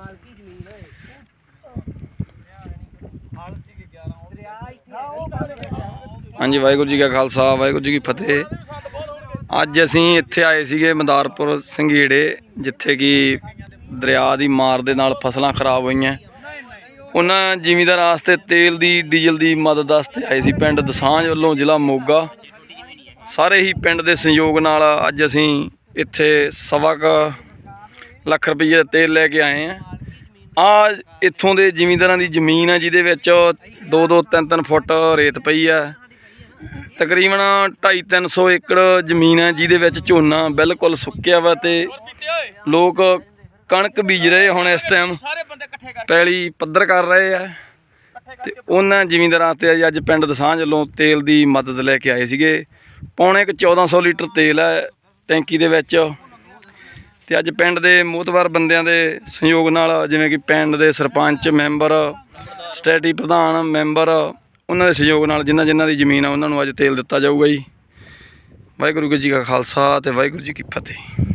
ਮਾਲਕੀ ਜ਼ਮੀਨ ਓਏ ਹਾਂਜੀ, ਵਾਹਿਗੁਰੂ ਜੀ ਕਾ ਖਾਲਸਾ, ਵਾਹਿਗੁਰੂ ਜੀ ਕੀ ਫਤਿਹ। ਅੱਜ ਅਸੀਂ ਇੱਥੇ ਆਏ ਸੀਗੇ ਮਦਾਰਪੁਰ ਸੰਘੇੜੇ, ਜਿੱਥੇ ਕਿ ਦਰਿਆ ਦੀ ਮਾਰ ਦੇ ਨਾਲ ਫਸਲਾਂ ਖਰਾਬ ਹੋਈਆਂ। ਉਹਨਾਂ ਜ਼ਿਮੀਂਦਾਰ ਵਾਸਤੇ ਤੇਲ ਦੀ, ਡੀਜ਼ਲ ਦੀ ਮਦਦ ਵਾਸਤੇ ਆਏ ਸੀ ਪਿੰਡ ਦਸਾਂਝ ਵੱਲੋਂ ਜ਼ਿਲ੍ਹਾ ਮੋਗਾ। ਸਾਰੇ ਹੀ ਪਿੰਡ ਦੇ ਸਹਿਯੋਗ ਨਾਲ ਅੱਜ ਅਸੀਂ ਇੱਥੇ ਸਵਾ ਕੁ ਲੱਖ ਰੁਪਏ ਦਾ ਤੇਲ ਲੈ ਕੇ ਆਏ ਆ। ਆ ਇੱਥੋਂ ਦੇ ਜ਼ਿਮੀਂਦਾਰਾਂ ਦੀ ਜ਼ਮੀਨ ਹੈ ਜਿਹਦੇ ਵਿੱਚ 2-2 3-3 ਫੁੱਟ ਰੇਤ ਪਈ ਆ। ਤਕਰੀਬਨ 2.5-300 ਏਕੜ ਜ਼ਮੀਨ ਹੈ ਜਿਹਦੇ ਵਿੱਚ ਝੋਨਾ ਬਿਲਕੁਲ ਸੁੱਕਿਆ ਵਾ ਤੇ ਲੋਕ ਕਣਕ ਬੀਜ ਰਹੇ ਹੁਣ ਇਸ ਟਾਈਮ ਪੈਲੀ ਪੱਧਰ ਕਰ ਰਹੇ ਆ। ਤੇ ਉਹਨਾਂ ਜ਼ਿਮੀਂਦਾਰਾਂ ਤੇ ਅੱਜ ਪਿੰਡ ਦਸਾਂਝ ਵੱਲੋਂ ਤੇਲ ਦੀ ਮਦਦ ਲੈ ਕੇ ਆਏ ਸੀਗੇ। ਪੌਣੇ ਕੁ 1400 ਲੀਟਰ ਤੇਲ ਹੈ ਟੈਂਕੀ ਦੇ ਵਿੱਚ। ਤੇ ਅੱਜ ਪਿੰਡ ਦੇ ਮੋਤਵਰ ਬੰਦਿਆਂ ਦੇ ਸਹਿਯੋਗ ਨਾਲ ਜਿਵੇਂ ਕਿ ਪਿੰਡ ਦੇ ਸਰਪੰਚ, ਮੈਂਬਰ, ਸਟੇਟੀ ਪ੍ਰਧਾਨ, ਮੈਂਬਰ, ਉਹਨਾਂ ਦੇ ਸਹਿਯੋਗ ਨਾਲ ਜਿਨ੍ਹਾਂ ਜਿਨ੍ਹਾਂ ਦੀ ਜ਼ਮੀਨ ਆ, ਉਹਨਾਂ ਨੂੰ ਅੱਜ ਤੇਲ ਦਿੱਤਾ ਜਾਊਗਾ ਜੀ। ਵਾਹਿਗੁਰੂ ਜੀ ਕਾ ਖਾਲਸਾ ਤੇ ਵਾਹਿਗੁਰੂ ਜੀ ਕੀ ਫਤਿਹ।